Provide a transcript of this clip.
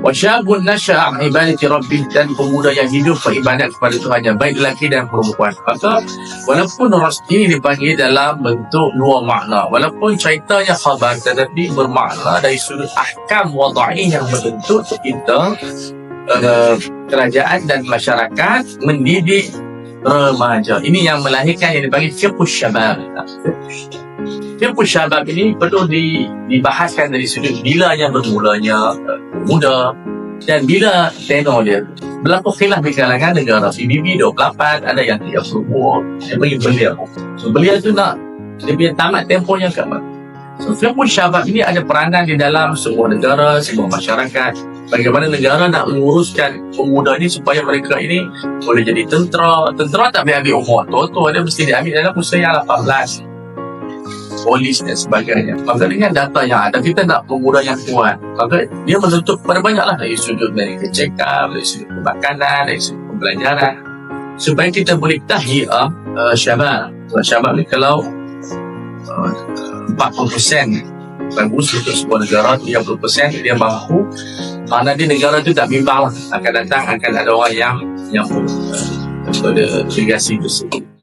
Wa syabun nasya'a an ibadati rabbih dan pemuda yang hidup beribadat kepada Tuhannya baik lelaki dan perempuan. Maka walaupun ras ini dipanggil dalam bentuk dua makna. Walaupun ceritanya khabar tetapi bermakna dari sudut ahkam wada'i yang menuntut kita uh, kerajaan dan masyarakat mendidik remaja. Ini yang melahirkan yang dipanggil fiqh syabab. Fiqh syabab ini perlu di, dibahaskan dari sudut bila yang bermulanya uh, muda dan bila tenor dia. Berlaku khilaf di kalangan negara PBB 28, ada yang 30 Dia bagi belia. So, belia tu nak dia punya tamat tempohnya kat mana? So, fiqh syabab ini ada peranan di dalam sebuah negara, sebuah masyarakat. Bagaimana negara nak menguruskan pemuda ini supaya mereka ini boleh jadi tentera. Tentera tak boleh ambil umur tua-tua. Dia mesti diambil dalam usia yang 18 polis dan sebagainya. Maka dengan data yang ada, kita nak pemuda yang kuat. Maka dia menuntut kepada banyak lah dari sudut dari kecekap, dari sudut pemakanan, dari sudut pembelajaran. Supaya kita boleh tahiyah uh, syabab. Uh, syabab ni kalau uh, 40% bagus untuk sebuah negara, 30% dia mampu. Mana di negara tu tak bimbang lah. Akan datang, akan ada orang yang yang uh, pada delegasi tersebut.